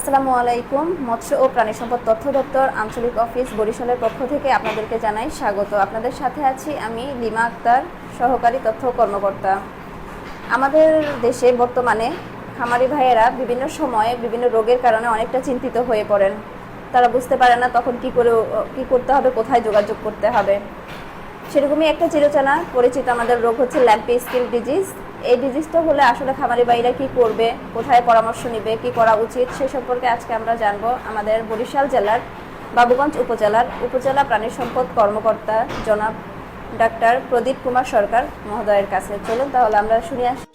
আসসালামু আলাইকুম। মৎস্য ও প্রাণী সম্পদ তথ্য দপ্তর আঞ্চলিক অফিস বরিশালের পক্ষ থেকে আপনাদেরকে জানাই স্বাগত। আপনাদের সাথে আছি আমি লিমা আক্তার, সহকারী তথ্য কর্মকর্তা। আমাদের দেশে বর্তমানে খামারি ভাইয়েরা বিভিন্ন সময়ে বিভিন্ন রোগের কারণে অনেকটা চিন্তিত হয়ে পড়েন। তারা বুঝতে পারে না তখন কি করে, কি করতে হবে, কোথায় যোগাযোগ করতে হবে। সেরকমই একটা চিরচেনা পরিচিত আমাদের রোগ হচ্ছে ল্যাম্পি স্কিল ডিজিজ। এই ডিজিজটা হলে আসলে খামারি বাইরা কি করবে? কোথায় পরামর্শ নিবে? কি করা উচিত? সে সম্পর্কে আজকে আমরা জানব আমাদের বরিশাল জেলার বাবুগঞ্জ উপজেলার উপজেলা প্রাণী সম্পদ কর্মকর্তা জনাব ডাক্তার প্রদীপ কুমার সরকার মহোদয়ের কাছে। চলুন তাহলে আমরা শুনে আসি।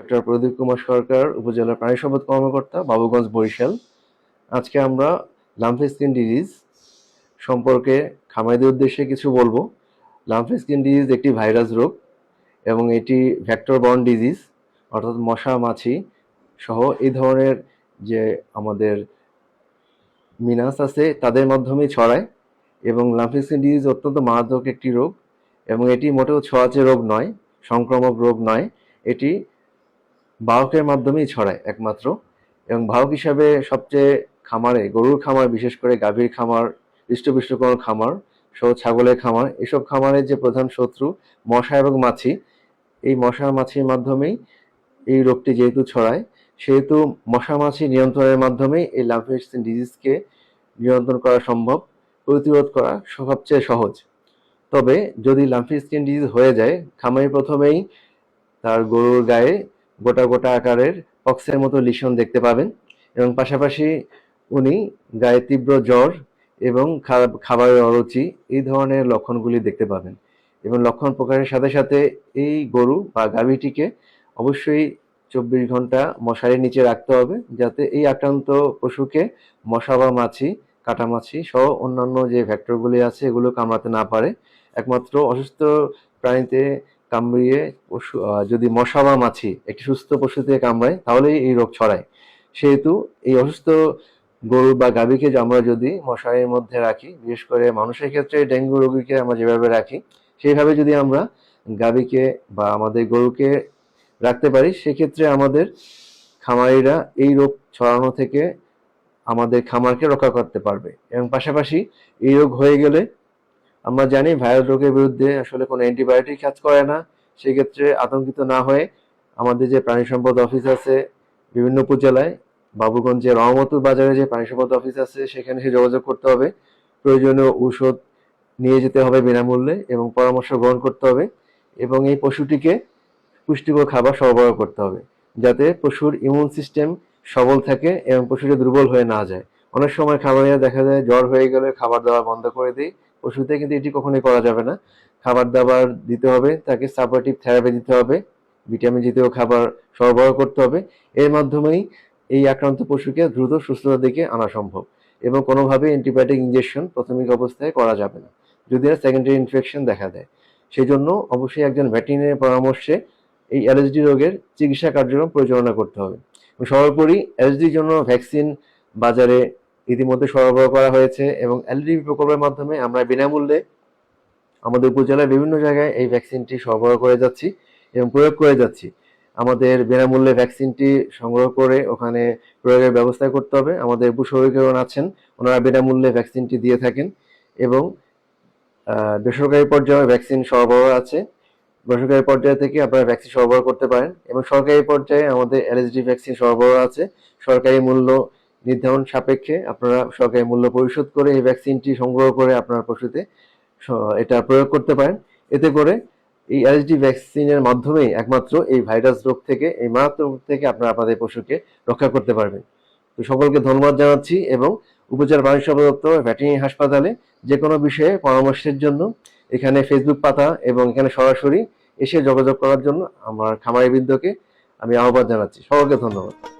ডক্টর প্রদীপ কুমার সরকার, উপজেলা প্রাণী সম্পদ কর্মকর্তা, বাবুগঞ্জ, বরিশাল। আজকে আমরা লাম্ফি স্কিন ডিজিজ সম্পর্কে খামাইদের উদ্দেশ্যে কিছু বলব। লাম্ফি স্কিন ডিজিজ একটি ভাইরাস রোগ এবং এটি ভ্যাক্টর বর্ন ডিজিজ অর্থাৎ মশা, মাছি সহ এই ধরনের যে আমাদের মিনাস আছে, তাদের মাধ্যমেই ছড়ায় এবং লাম্ফি স্কিন ডিজিজ অত্যন্ত মারাত্মক একটি রোগ এবং এটি মোটেও ছোঁয়াচে রোগ নয়, সংক্রামক রোগ নয়। এটি বাহকের মাধ্যমেই ছড়ায় একমাত্র। এবং বাহক হিসাবে সবচেয়ে খামারে, গরুর খামার, বিশেষ করে গাভীর খামার হৃষ্টপুষ্ট কোনো খামার, সহ ছাগলের খামার, এসব খামারের যে প্রধান শত্রু মশা এবং মাছি, এই মশা মাছির মাধ্যমেই এই রোগটি যেহেতু ছড়ায়, সেহেতু মশা মাছি নিয়ন্ত্রণের মাধ্যমেই এই লাম্ফেস্টিন ডিজিজকে নিয়ন্ত্রণ করা সম্ভব, প্রতিরোধ করা সবচেয়ে সহজ। তবে যদি লাম্ফি স্কিন ডিজিজ হয়ে যায়, খামারি প্রথমেই তার গরুর গায়ে গোটা গোটা আকারের পক্সের মতো লিশন দেখতে পাবেন এবং পাশাপাশি উনি গায়ে তীব্র জ্বর এবং খাবারের অরুচি এই ধরনের লক্ষণগুলি দেখতে পাবেন। এবং লক্ষণ প্রকাশের সাথে সাথে এই গরু বা গাভীটিকে অবশ্যই চব্বিশ ঘণ্টা মশারির নিচে রাখতে হবে যাতে এই আক্রান্ত পশুকে মশা বা মাছি, কাটামাছি সহ অন্যান্য যে ভেক্টরগুলি আছে এগুলো কামড়াতে না পারে। একমাত্র অসুস্থ প্রাণীতে কামড়িয়ে পশু যদি মশা বা মাছি একটি সুস্থ পশু পশুতে কামড়ায়, তাহলেই এই রোগ ছড়ায়। সেহেতু এই অসুস্থ গরু বা গাভীকে আমরা যদি মশারির মধ্যে রাখি, বিশেষ করে মানুষের ক্ষেত্রে ডেঙ্গু রোগীকে আমরা যেভাবে রাখি, সেইভাবে যদি আমরা গাভীকে বা আমাদের গরুকে রাখতে পারি, সেক্ষেত্রে আমাদের খামারিরা এই রোগ ছড়ানো থেকে আমাদের খামারকে রক্ষা করতে পারবে। এবং পাশাপাশি এই রোগ হয়ে গেলে আমরা জানি ভাইরাস রোগের বিরুদ্ধে আসলে কোনো অ্যান্টিবায়োটিক কাজ করে না। সেক্ষেত্রে আতঙ্কিত না হয়ে আমাদের যে প্রাণী সম্পদ অফিস আছে বিভিন্ন উপজেলায় বাবুগঞ্জে রহমতুর বাজারে যে প্রাণী সম্পদ অফিস আছে, সেখানে সে যোগাযোগ করতে হবে। প্রয়োজনীয় ঔষধ নিয়ে যেতে হবে বিনামূল্যে এবং পরামর্শ গ্রহণ করতে হবে এবং এই পশুটিকে পুষ্টিকর খাবার সরবরাহ করতে হবে যাতে পশুর ইমিউন সিস্টেম সবল থাকে এবং পশুটি দুর্বল হয়ে না যায়। অনেক সময় খাবারিরা দেখা যায় জ্বর হয়ে গেলে খাবার দাবার বন্ধ করে দিই পশুতে কিন্তু এটি কখনোই করা যাবে না। খাবার দাবার দিতে হবে, তাকে সাপোর্টিভ থেরাপি দিতে হবে ভিটামিন জাতীয় খাবার সরবরাহ করতে হবে। এর মাধ্যমেই এই আক্রান্ত পশুকে দ্রুত সুস্থতার দিকে আনা সম্ভব এবং কোনোভাবে অ্যান্টিবায়োটিক ইঞ্জেকশন প্রাথমিক অবস্থায় করা যাবে না, যদি আর সেকেন্ডারি ইনফেকশন দেখা দেয়। সেই জন্য অবশ্যই একজন ভেটেরিনারি পরামর্শে এই এলএসডি রোগের চিকিৎসা কার্যক্রম পরিচালনা করতে হবে। সর্বোপরি এলএসডির জন্য ভ্যাকসিন বাজারে ইতিমধ্যে সরবরাহ করা হয়েছে এবং এলডিবি প্রকল্পের মাধ্যমে আমরা বিনামূল্যে আমাদের উপজেলার বিভিন্ন জায়গায় এই ভ্যাকসিনটি সরবরাহ করে যাচ্ছি এবং প্রয়োগ করে যাচ্ছি। আমাদের বিনামূল্যে ভ্যাকসিনটি সংগ্রহ করে ওখানে প্রয়োগের ব্যবস্থা করতে হবে। আমাদের উপসর্গীয়ন আছেন, ওনারা বিনামূল্যে ভ্যাকসিনটি দিয়ে থাকেন এবং বেসরকারি পর্যায়ে ভ্যাকসিন সরবরাহ আছে। বেসরকারি পর্যায় থেকে আপনারা ভ্যাকসিন সরবরাহ করতে পারেন এবং সরকারি পর্যায়ে আমাদের এলএসডি ভ্যাকসিন সরবরাহ আছে। সরকারি মূল্য নির্ধারণ সাপেক্ষে আপনারা সরকারি মূল্য পরিশোধ করে এই ভ্যাকসিনটি সংগ্রহ করে আপনার পশুতে এটা প্রয়োগ করতে পারেন। এতে করে এই এলএসডি ভ্যাকসিনের মাধ্যমেই একমাত্র এই ভাইরাস রোগ থেকে, এই মারাত্মক রোগ থেকে আপনারা আপনাদের পশুকে রক্ষা করতে পারবেন। তো সকলকে ধন্যবাদ জানাচ্ছি এবং উপজেলা প্রাণী সম্পদ দপ্তর হাসপাতালে যে কোনো বিষয়ে পরামর্শের জন্য এখানে ফেসবুক পাতা এবং এখানে সরাসরি এসে যোগাযোগ করার জন্য আমার খামারি বৃন্দকে আমি আহ্বান জানাচ্ছি। সকলকে ধন্যবাদ।